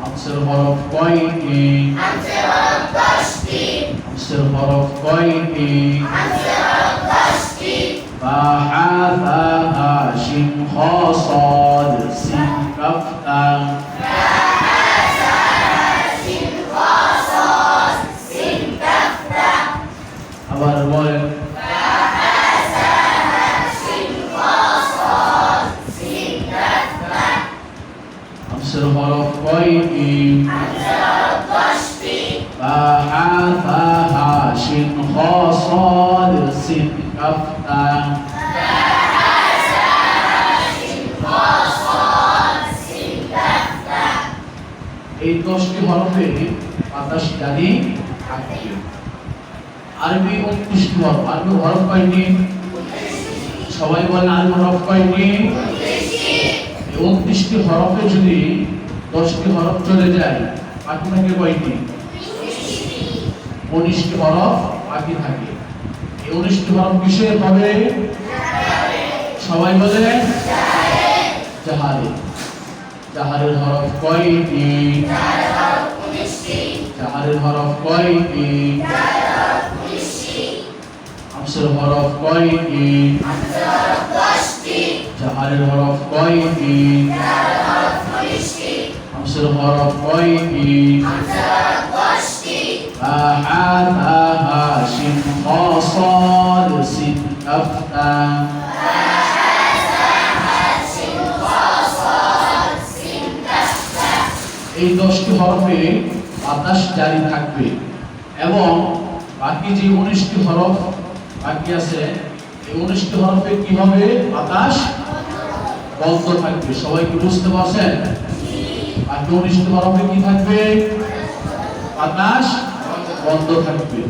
Hamsel horof koini. Hamsel horof kosti. Hamsel horof koini. Hamsel horof kosti. Ba'atha shin khasad sin kaftan. আবার বলেন হরফ কয়টি বা হা থা হা শিন খ صاد সিন কাফ তা এই দশটি হরফে বাতাস জারি থাকবে আরবি উনত্রিশটি হরফ আরবি হরফ কয়টি সবাই বলেন আরবি হরফ কয়টি এই উনত্রিশটি হরফে যদি দশটি হরফ চলে যায়, বাকি থাকে কয়টি? উনিশটি হরফ বাকি থাকে। এই উনিশটি হরফ কিসের হবে? সবাই বলে? জাহারে। জাহারের হরফ কয়টি? জাহারের হরফ কয়টি আমসের হরফ কয়টি জাহারের হরফ কয়টি? আমসের হরফ কয়টি বা হা থা হা শিন খ صاد সিন কাফ তা এই দশটি হরফে বাতাস জারি থাকবে এবং বাকি যে উনিশটি হরফ বাকি আছে এই উনিশটি হরফে কি হবে বাতাস বন্ধ থাকবে সবাই কি বুঝতে পারছেন বাকি উনিশটি হবে কি থাকবে? বাতাস বন্ধ থাকবে।